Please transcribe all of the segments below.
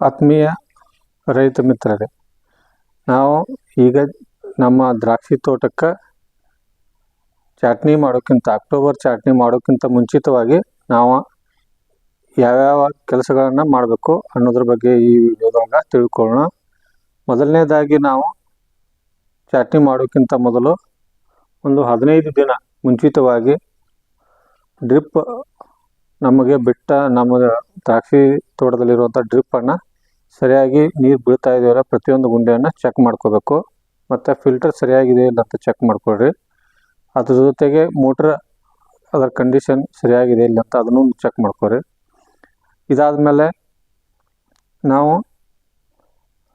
ಆತ್ಮೀಯ ರೈತ ಮಿತ್ರರೇ, ನಾವು ಈಗ ನಮ್ಮ ದ್ರಾಕ್ಷಿ ತೋಟಕ್ಕೆ ಚಾಟ್ನಿ ಮಾಡೋಕ್ಕಿಂತ ಅಕ್ಟೋಬರ್ ಚಾಟ್ನಿ ಮಾಡೋಕ್ಕಿಂತ ಮುಂಚಿತವಾಗಿ ನಾವು ಯಾವ್ಯಾವ ಕೆಲಸಗಳನ್ನು ಮಾಡಬೇಕು ಅನ್ನೋದ್ರ ಬಗ್ಗೆ ಈ ವಿಡಿಯೋದಾಗ ತಿಳ್ಕೊಳ್ಳೋಣ. ಮೊದಲನೇದಾಗಿ ನಾವು ಚಾಟ್ನಿ ಮಾಡೋಕ್ಕಿಂತ ಮೊದಲು ಒಂದು ಹದಿನೈದು ದಿನ ಮುಂಚಿತವಾಗಿ ಡ್ರಿಪ್ ನಮಗೆ ಬಿಟ್ಟ ನಮ್ಮ ದ್ರಾಕ್ಷಿ ತೋಟದಲ್ಲಿರುವಂಥ ಡ್ರಿಪ್ಪನ್ನು ಸರಿಯಾಗಿ ನೀರು ಬೀಳ್ತಾ ಇದೆಯಲ್ಲ, ಪ್ರತಿಯೊಂದು ಗುಂಡಿಯನ್ನು ಚೆಕ್ ಮಾಡ್ಕೋಬೇಕು. ಮತ್ತು ಫಿಲ್ಟರ್ ಸರಿಯಾಗಿದೆ ಇಲ್ಲ ಅಂತ ಚೆಕ್ ಮಾಡ್ಕೊಳ್ರಿ. ಅದ್ರ ಜೊತೆಗೆ ಮೋಟ್ರ್ ಅದರ ಕಂಡೀಷನ್ ಸರಿಯಾಗಿದೆ ಇಲ್ಲ ಅಂತ ಅದನ್ನು ಚೆಕ್ ಮಾಡ್ಕೊರಿ ಇದಾದಮೇಲೆ ನಾವು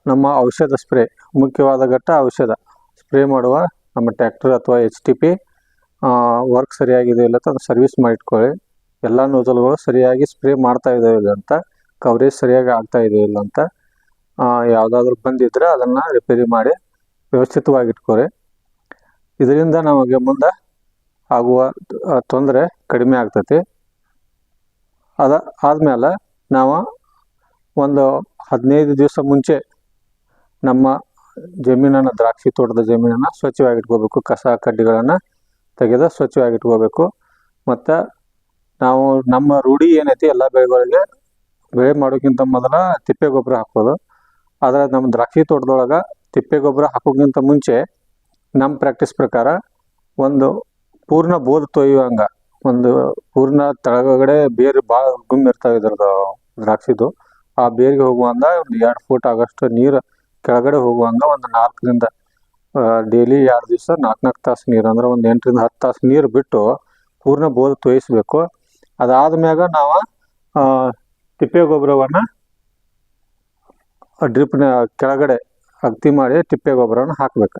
ನಮ್ಮ ಔಷಧ ಸ್ಪ್ರೇ ಮುಖ್ಯವಾದ ಘಟ್ಟ ಔಷಧ ಸ್ಪ್ರೇ ಮಾಡುವ ನಮ್ಮ ಟ್ಯಾಕ್ಟರ್ ಅಥವಾ ಎಚ್ ಟಿ ಪಿ ವರ್ಕ್ ಸರಿಯಾಗಿದೆ ಇಲ್ಲ ಅಂತ ಅದನ್ನು ಸರ್ವಿಸ್ ಮಾಡಿಟ್ಕೊಳ್ಳಿ ಎಲ್ಲ ನೋಜಲ್ಗಳು ಸರಿಯಾಗಿ ಸ್ಪ್ರೇ ಮಾಡ್ತಾ ಇದ್ದಾವೆ ಇಲ್ಲ ಅಂತ. ಕವರೇಜ್ ಸರಿಯಾಗಿ ಆಗ್ತಾ ಇದೆ ಇಲ್ಲ ಅಂತ ಯಾವುದಾದ್ರೂ ಬಂದಿದ್ರೆ ಅದನ್ನು ರಿಪೇರಿ ಮಾಡಿ ವ್ಯವಸ್ಥಿತವಾಗಿ ಇಟ್ಕೊರಿ ಇದರಿಂದ ನಮಗೆ ಮುಂದೆ ಆಗುವ ತೊಂದರೆ ಕಡಿಮೆ ಆಗ್ತೈತಿ. ಅದ, ಆದಮೇಲೆ ನಾವು ಒಂದು ಹದಿನೈದು ದಿವಸ ಮುಂಚೆ ನಮ್ಮ ಜಮೀನನ್ನು, ದ್ರಾಕ್ಷಿ ತೋಟದ ಜಮೀನನ್ನು ಸ್ವಚ್ಛವಾಗಿ ಇಟ್ಕೋಬೇಕು ಕಸ ಕಡ್ಡಿಗಳನ್ನು ತೆಗೆದು ಸ್ವಚ್ಛವಾಗಿ ಇಟ್ಕೋಬೇಕು ಮತ್ತು ನಾವು ನಮ್ಮ ರೂಢಿ ಏನೈತಿ, ಎಲ್ಲ ಬೆಳೆಗಳಿಗೆ ಬೆಳೆ ಮಾಡೋಕ್ಕಿಂತ ಮೊದಲ ತಿಪ್ಪೆ ಗೊಬ್ಬರ ಹಾಕೋದು ಆದರೆ ನಮ್ಮ ದ್ರಾಕ್ಷಿ ತೋಟದೊಳಗೆ ತಿಪ್ಪೆ ಗೊಬ್ಬರ ಹಾಕೋಕ್ಕಿಂತ ಮುಂಚೆ ನಮ್ಮ ಪ್ರಾಕ್ಟೀಸ್ ಪ್ರಕಾರ ಒಂದು ಪೂರ್ಣ ಬೋದ್ ತೊಯ್ಯುವಂಗೆ, ಒಂದು ಪೂರ್ಣ ತಳಗಡೆ ಬೇರು ಭಾಳ ಗುಮ್ ಇರ್ತಾವೆ ಇದ್ರದ್ದು ದ್ರಾಕ್ಷಿದು. ಆ ಬೇರಿಗೆ ಹೋಗುವಂಗ ಒಂದು ಎರಡು ಫೂಟ್ ಆಗೋಷ್ಟು ನೀರು ಕೆಳಗಡೆ ಹೋಗುವಂಗ ಒಂದು ನಾಲ್ಕರಿಂದ ಡೈಲಿ ಎರಡು ದಿವಸ ನಾಲ್ಕು ನಾಲ್ಕು ತಾಸು ನೀರು, ಅಂದ್ರೆ ಒಂದು ಎಂಟರಿಂದ ಹತ್ತು ತಾಸು ನೀರು ಬಿಟ್ಟು ಪೂರ್ಣ ಬೋದ್ ತೊಯಿಸ್ಬೇಕು. ಅದಾದ್ಮ್ಯಾಗ ನಾವು ತಿಪ್ಪೆ ಗೊಬ್ಬರವನ್ನು ಡ್ರಿಪ್ನ ಕೆಳಗಡೆ ಅಗ್ತಿ ಮಾಡಿ ತಿಪ್ಪೆ ಗೊಬ್ಬರವನ್ನು ಹಾಕ್ಬೇಕು.